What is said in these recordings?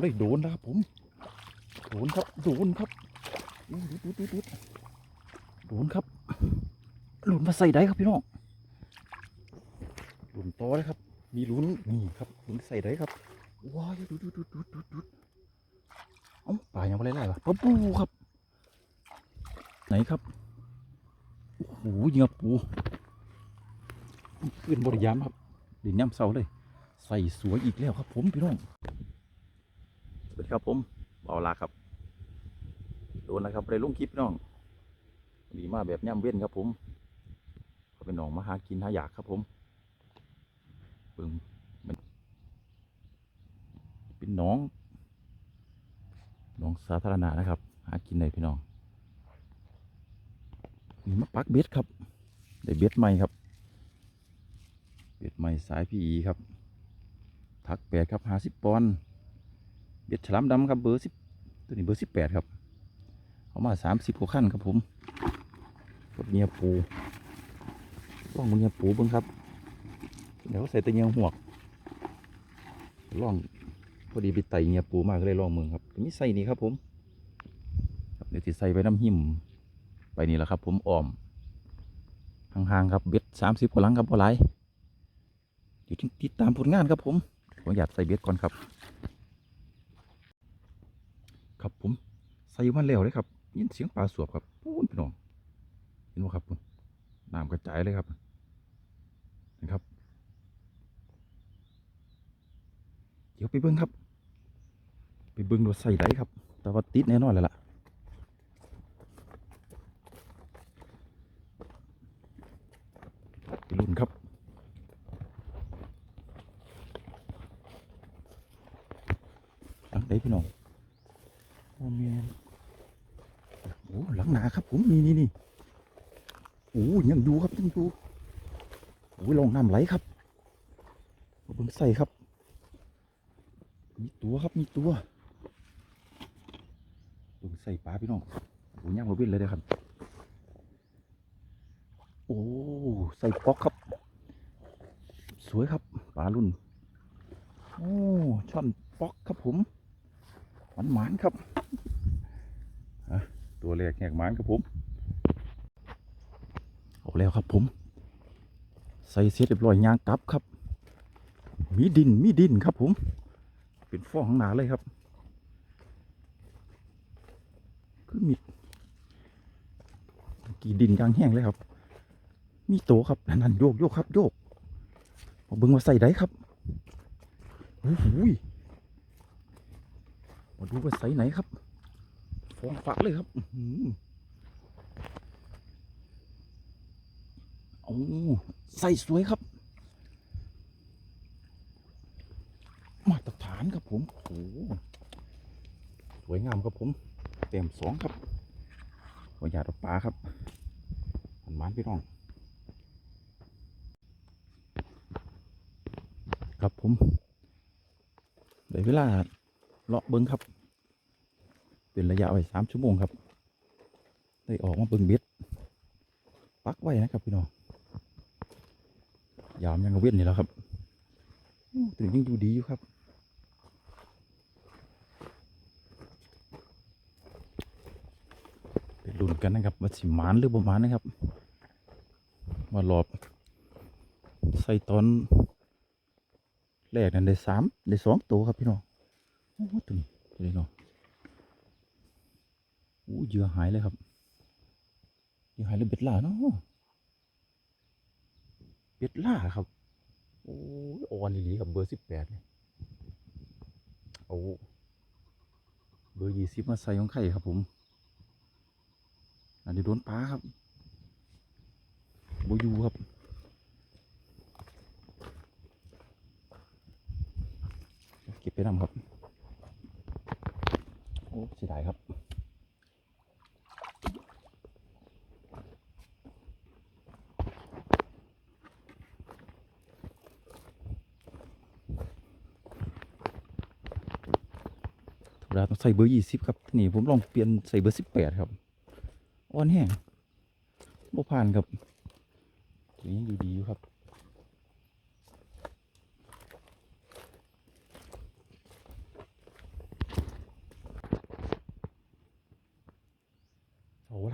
เลยโดนแล้วครับผมโดนครับโดนครับโดนครับหลุนมาใส่ได้ครับพี่น้องหลุนต่อเลยครับ มีลุ้นนี่ครับหลุนใส่ได้ครับว้ายดูดูดูดูดูดูเอ้าปลายังไม่ได้ไล่วะปลาปูครับ ไหนครับโอ้โหยิงปูขึ้นบริยามครับดินย่ำเสาเลย ใส่สวยอีกแล้วครับผมพี่น้อง วัสดีครับผมเบาลาครับโดนแล้วครับเลยลงคลิปพี่น้องดีมาแบบย่ำเว้นครับผมก็เป็นหนองมาหากินหาอยากครับผมเบิ่งมันเป็นหนองหนองสาธารณะนะครับ หากินได้พี่น้องนี่มาปักเบ็ดครับได้เบ็ดใหม่ครับ เบ็ดใหม่สายพีครับ ทักแปดครับห้าสิบปอนด์ เบ็ดฉลามดำครับเบอร์สิบตัวนี้เบอร์สิบแปดครับเอามาสามสิบกว่าขั้นครับผมกดเนียปูล่องเนียปูเบิ้งครับ เดี๋ยวใส่ตะเนียหวกล่องพอดีไปไต่เนียปูมากก็เลยล่องเมืองครับมีใส่นี่ครับผมเดี๋ยวติดใส่ไปน้ำหิมไปนี่แหละครับ ผมอ้อมห่างๆครับเบ็ดสามสิบกว่าลังครับพอไรเดี๋ยวติดตามผลงานครับผมผมอยากใส่เบ็ดก่อนครับ ครับผมใส่มันแล้วเลยครับยินเสียงปลาสวบครับปูนพี่น้องเห็นไหมครับคุณน้ำกระจายเลยครับนะครับ เดี๋ยวไปเบิ้งครับ ไปเบิ้งดูใส่ไหลครับ แต่ว่าติดแน่นอนเลยล่ะไปลุ้นครับหลังได้พี่น้อง โอ้เมียนโอ้หลังหนาครับผมนี่นี่นี่โอ้ยังดูครับยังดูโอ้ลองน้ำไหลครับเบิ่งใส่ครับ มีตัวครับมีตัวเบิ่งใส่ปลาพี่น้องโอ้ย่างมาวิ่งเลยเด้ครับ โอ้ใส่ป๊อกครับ สวยครับปลารุ่นโอ้ช่อนป๊อกครับผม หวานหมานครับตัวแรกแหกหมานครับผมเอาแล้วครับผม ใส่เสร็จเรียบร้อยยางกลับครับ มีดินมีดินครับผม เป็นฟองข้างหนาเลยครับ คือมีกี่ดินยางแห้งเลยครับ มีโตครับนั่นโยกโยกครับโยกเอาเบิ้งมาใส่ได้ครับโอ้โหย มาดูว่าไซส์ไหนครับฟองฝักเลยครับโอ้ใสสวยครับ มาตรฐานครับผมโอ้สวยงามครับผม เต็มสองครับขอหยาดปลาครับหันมานพี่น้องครับผมเดี๋ยวเวลา เลาะเบิ้งครับ เป็นระยะไว้สามชั่วโมงครับได้ออกมาเบิ้งเบ็ดปักไว้นะครับพี่น้องยามยังกระเว้นนี่แล้วครับตัวนี้ยังอยู่ดีอยู่ครับเป็นรุ่นกันนะครับว่าสิมานหรือบ่มานนะครับมาหลอบใส่ตอนแรกนั้นได้สามได้สองตัวครับพี่น้อง อ้โหตัวนี้ตัวนี้เนาะโอ้เหยื่อหายเลยครับเหยื่อหายเลยเบ็ดล่าเนาะเบ็ดล่าครับโอ้ยอ่อนดีๆกับเบอร์สิบแปดเลยเอาเบอร์ยี่สิบมาใส่ของไข่ครับผม อันนี้โดนปลาครับโบยูครับเก็บไปนำครับ เสียดายครับธรรมดาต้องใส่เบอร์ยี่สิบครับ นี่ผมลองเปลี่ยนใส่เบอร์สิบแปดครับอ่อนแห้งบ่ผ่านครับตัวนี้ยังอยู่ดีอยู่ครับ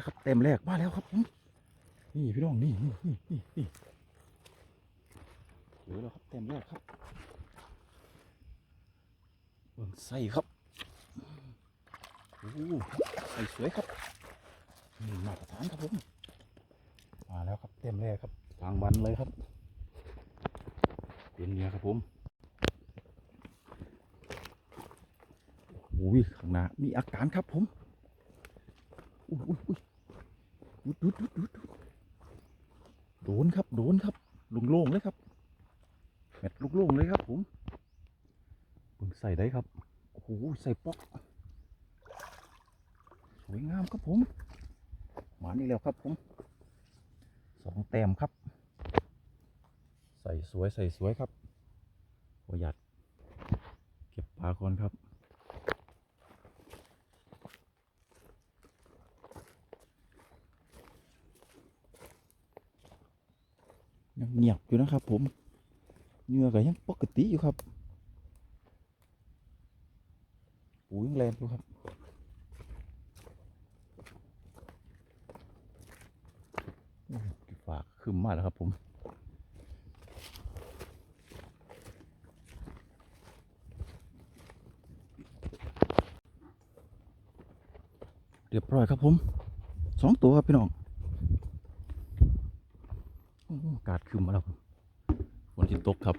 ครับเต็มแรกมาแล้วครับผมนี่พี่น้องนี่นี่นี่นี่นี่เจอแล้วครับเต็มแรกครับเบิ่งใส่ครับโอ้ใส่สวยครับนี่มาตรฐานครับผมมาแล้วครับเต็มแรกครับกลางวันเลยครับเป็นเนี้ยครับผมโอ้ยข้างหน้ามีอาการครับผม ดุดดุดดุดดุดดุดโดนครับ โดนครับลุงโล่งเลยครับแมทลุกโล่งเลยครับผมเบิ่งใส่ได้ครับโอ้โหใส่ป๊อก สวยงามครับผมมานี่แล้วครับผมสองแต้มครับ ใส่สวยใส่สวยครับประหยัดเก็บปลาก่อนครับ ยังเงียบอยู่นะครับ ผมเหงื่อก็ยังปกติอยู่ครับปูยังแรงอยู่ครับฝากขึ้นมาแล้วครับผมเรียบร้อยครับผมสองตัวครับพี่น้อง อ้โหอากาศคืมมาแล้วครับฝนที่ตกครับ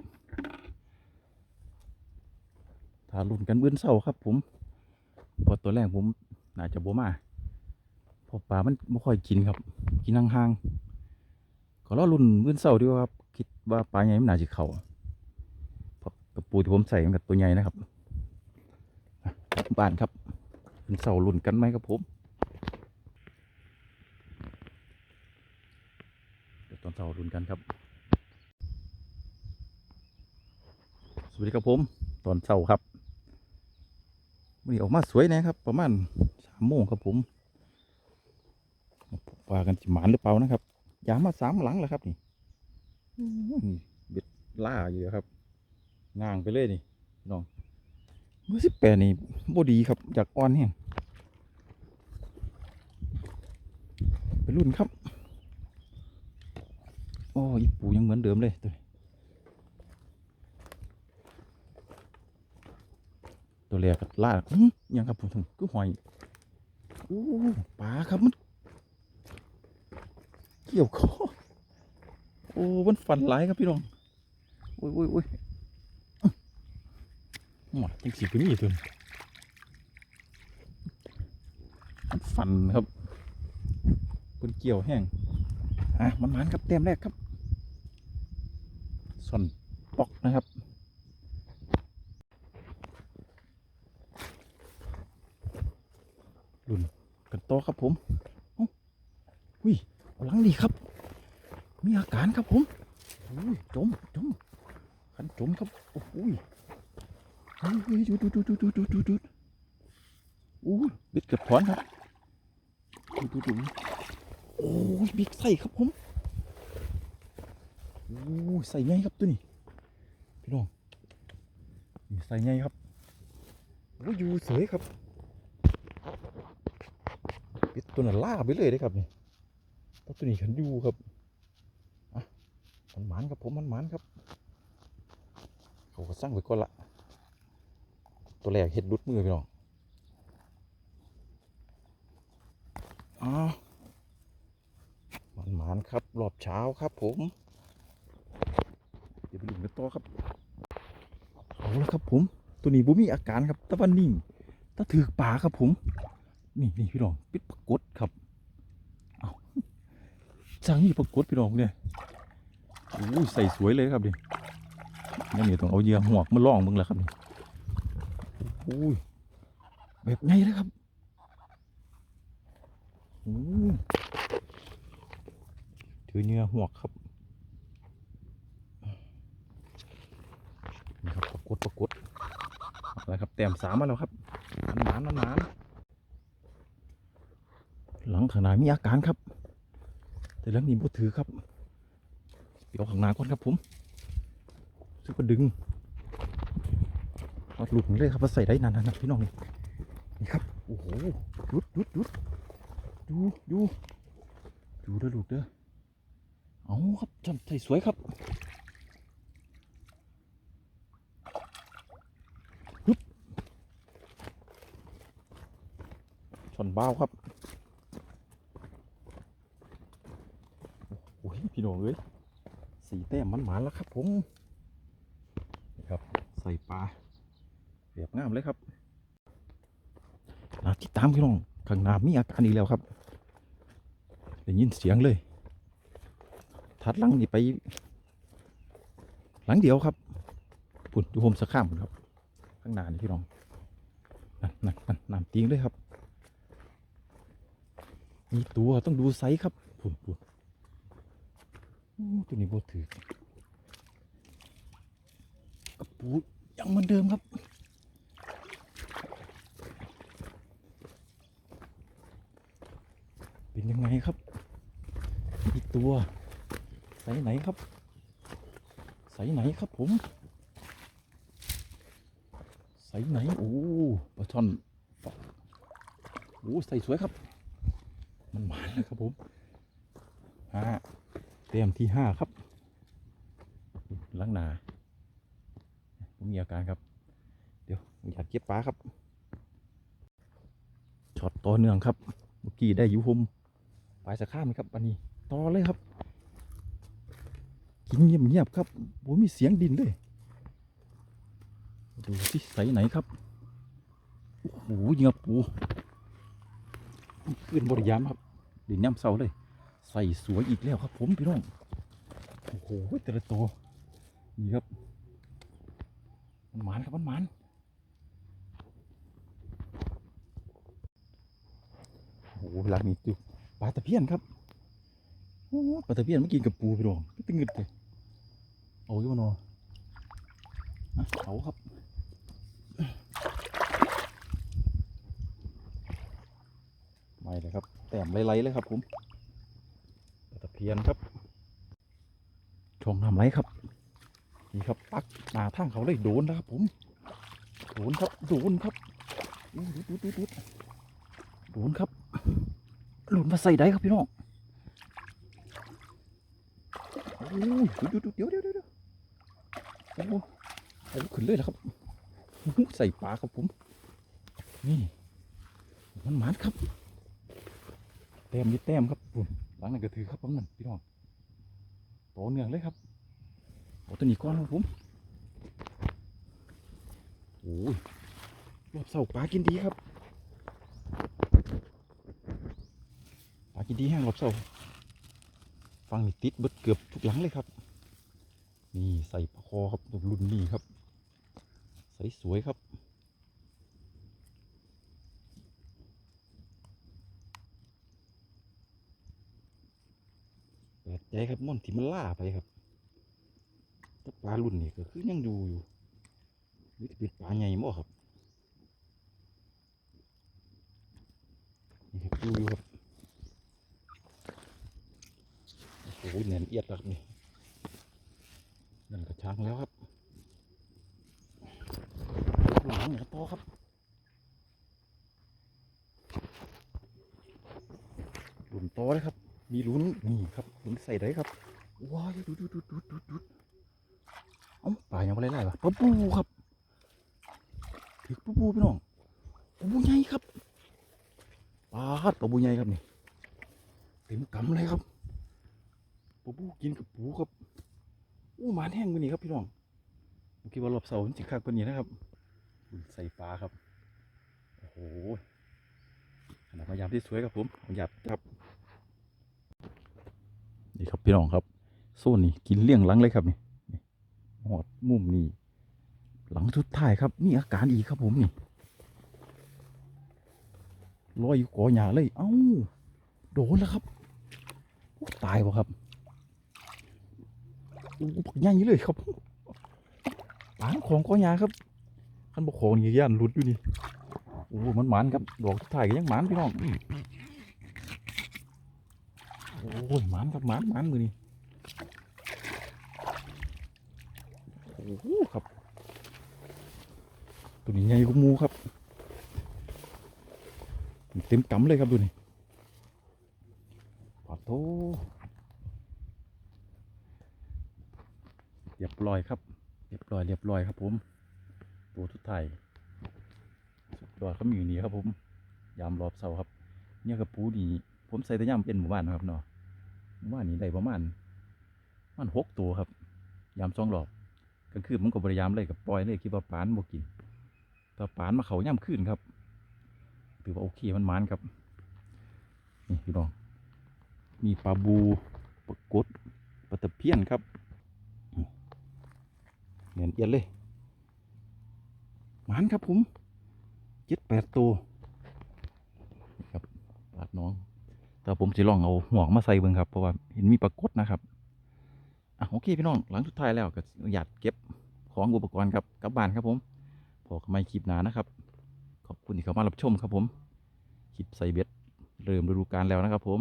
ถ้าลุ่นกันเบื้อนเศร้าครับ ผมเพอตัวแรกผมน่าจะบ่มาเพอปลามันไม่ค่อยกินครับ กินห่างๆก็รอลุ่นเบื้อนเศร้าดีกว่าครับ คิดว่าปลาใหญ่มันน่าจะเข่าเพราะกระปูที่ผมใส่มันกับตัวใหญ่นะครับอะกลับบ้านครับเบื้อนเศร้าลุ่นกันไหมครับผม เดี๋ยวตอนเช้ารุนกันครับ สวัสดีครับผม ตอนเช้าครับวันนี้ออกมาสวยนะครับ ประมาณสามโมงครับผมว่ากันจิหมานหรือเปล่านะครับยามมาสามหลังแล้วครับนี่เบ็ดล่าอยู่ครับง่างไปเลยนี่น้องเมื่อสิบแปดนี่บดีครับอยากอ่อนแห้งไปรุ่นครับ อ้ยปูยังเหมือนเดิมเลยตัวตัวแรกก็ลากอื้อยังครับผมก็หอยโอ้ปลาครับมัน เกี่ยวคอโอ้มันฟันหลายครับพี่น้องโอ้ยโอ้ยโอ้ยหมดจังสีก็มีตัวมันฟันครับเป็นเกี่ยวแห้งอะมันมันครับเต็มแรกครับ ส่วนปอกนะครับลุ่นกันโตครับผมอุ้ยหลังดีครับ มีอาการครับผมอุ้ยจมจมขันจมครับโอ้ยเฮ้ยเฮ้ยหยุดหยุดหยุดหยุดหยุดหยุดหยุดหยุดอู้ยบิดเกือบถอนครับดูดูดูโอ้ยบิ๊กไส้ครับผม โอ้ใส่ไงครับตัวนี้พี่น้องนี่ใส่ไงครับโอ้ยอยู่เสยครับปิดตัวนั้นล่าไปเลยเลยครับนี่ตัวนี้ขันอยู่ครับอะมันหมานครับผมมันหมานครับ เขาก็สร้างไว้ก่อนละตัวแรกเห็ดรุดมือพี่น้องอ๋อมันหมานครับรอบเช้าครับผม ยวไปดูกันต่อครับเอาละครับ ผม ตัวนี้บ่มีอาการครับตะวันนิ่งตะถือป่าครับผม นี่นี่พี่น้องปิดปรากฏครับเอาจังนี่ปรากฏพี่น้องเนี่ยโอ้ยใส่สวยเลยครับดินี่นี่ต้องเอาเยื่อหวกมาล่องมึงแล้วครับนี่โอ้ยแบบไงนะครับโอ้ยถือเหยื่อหวกครับ นี่ครับปรา กฏปรากฏอะไรครับแต้มสามมาแล้วครับมันานมันานหลังขางหนามีอาการครับ แต่หลังนี้บ่ถือครับเดี๋ยวข้างหน้าก่อนครับผมซึ่งก็ดึงเอาหลุดเลยครับมาใส่ได้นานๆนะพี่น้องนี่นี่ครับโอ้โหหยุดหยุดหยุดดูดูดูเด้อลูกเด้อเอาครับจำใส่สวยครับฮึบชนเบ้าครับโอ้ยพี่น้องเอ้ยสีแต้มมันหมานแล้วครับผมนี่ครับใส่ปลาเรียบงามเลยครับนาติดตามพี่น้องข้างหน้ามีอาการอีกแล้วครับได้ยินเสียงเลยถัดหลังนี่ไป หลังเดียวครับปุ่นดูผมสักข้ามครับ ข้างหน้านี่พี่น้องนั่นนั่นนั่นน้ำติงเลยครับ มีตัวต้องดูไซส์ครับปุ่นปุ่นตัวนี้โบถือกกระปูยังเหมือนเดิมครับเป็นยังไงครับมีตัวไซส์ไหนครับไซส์ไหนครับผมไซส์ไหนโอ้ปลาช่อนโอ้ใส่สวยครับ มันหมานแล้วครับผมห้าเต็มที่ห้าครับล้างหนาผมมีอาการครับ เดี๋ยวอยากเก็บปลาครับช็อตต่อเนื่องครับ เมื่อกี้ได้ยูผมปลายสะข้ามครับอันนี้ต่อเลยครับกินเงียบๆครับโอ้มีเสียงดินเลยดูสิใสไหนครับโอ้โหเหงือปูขึ้นบริยามครับ ดินย่ำเสาเลย ใส่สวยอีกแล้วครับ ผมพี่น้องโอ้โหแต่ละตัวนี่ครับมันหมานครับมันหมานโอ้โหเวลานี้ดูปลาตะเพียนครับโอ้ปลาตะเพียนมากินกับปูพี่น้องตึงเงึดเลยเอาอยู่บ่เนอเอาครับไม่เลยครับ แต้มไล่ๆเลยครับผมปลาตะเพียนครับช่องน้ำไหลครับ นี่ครับปักหน้าทางเขาเลยโดนแล้วครับผม โดนครับ โดนครับอู้ดูดูดูดูโดนครับหลุดมาใส่ได้ครับพี่น้องโอ้ยดูดูดูเดี๋ยวเดี๋ยวเดี๋ยวเดี๋ยวโอ้โหเอาขึ้นเลยนะครับอู้หูใส่ปลาครับผม นี่ มันหมานครับ แต้มยึดแต้มครับหลังนั้นก็ถือครับผมนั่นพี่น้องโตเนืองเลยครับโอ้ตัวนี้ก้อนครับผมโอ้ยรอบเสาปลากินดีครับปลากินดีแห้งรอบเสาฟังนี่ติดเบิดเกือบทุกหลังเลยครับ นี่ใส่ปลาคอครับรุ่นนี้ครับ ใส่สวยครับ แปลกใจครับม่อนที่มันล่าไปครับแต่ปลารุ่นนี่ก็คือยังอยู่อยู่หรือจะเป็นปลาใหญ่มั้งครับนี่ครับอยู่อยู่ครับโอ้โหแน่นเอียดครับนี่นั่นกระชังแล้วครับหลังเนี่ยต่อครับรุ่นต่อเลยครับ มีลุ้นนี่ครับลุ้นใส่ได้ครับว้ายดูดูดูดูดูดูเอ้าปลายังไม่ไล่ๆวะปลาปูครับถึกปลาปูพี่น้องปลาปูใหญ่ครับปลาดปลาปูใหญ่ครับนี่เต็มกำเลยครับปลาปูกินกับปูครับอู้หมาแห้งกว่านี้ครับพี่น้องเมื่อกี้ว่ารอบเสาจิคักกว่านี้นะครับใส่ปลาครับโอ้โหขนาดพยายามที่สวยครับผมหยับครับ นี่ครับพี่น้องครับโซนนี่กินเลี้ยงหลังเลยครับนี่หอดมุมนี่หลังสุดท้ายครับนี่อาการอีกครับผมนี่ลอยอยู่กอหญ้าเลยเอ้าโดนแล้วครับตายวะครับโอ้ปักใหญ่เลยครับปางของกอหญ้าครับขันบกของนี่ย่านหลุดอยู่นี่โอ้มันหมานครับดอกสุดท้ายก็ยังหมานพี่น้อง โอ้ยหมันครับหมันหมันมือนี่โอ้โหครับ ตัวนี้ใหญ่กว่ามูครับ เต็มกำเลยครับดูนี่ขอโตเรียบร้อยครับ เรียบร้อยเรียบร้อยครับผม ตัวทุกไทยสุดยอดเขามีอยู่นี่ครับผม ยามรอบเสาครับ เนี่ยกระปูนี่ผมใส่แต่ย่ำเป็นหมู่บ้านนะครับเนาะ หมู่านนี้ได้ประมาณมันหกตัวครับ ยามสองรอบกลางคืนมันก็บริยามเลยกับปล่อยเลยคิดว่าปานบ่กินแต่ปานมาเขาย่ำคืนครับ ถือว่าโอเคมันมานครับ นี่พี่น้อง มีปลาบูปลากดปลาตะเพียนครับเนียนเอียนเลยมานครับผมเจ็ดแปดตัวครับปาดน้อง แต่ผมจะลองเอาห่วงมาใส่เบิ่งครับเพราะว่าเห็นมีปรากฏนะครับอะโอเคพี่น้องหลังสุดท้ายแล้วก็อยากเก็บของอุปกรณ์ครับกลับบ้านครับผมพอกันไม่คลิปหนานะครับ ขอบคุณที่เข้ามารับชมครับผมคลิปใส่เบ็ดเริ่มฤดูกาลแล้วนะครับผม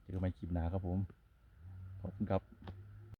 เจอกันใหม่คลิปหนาครับผมขอบคุณครับ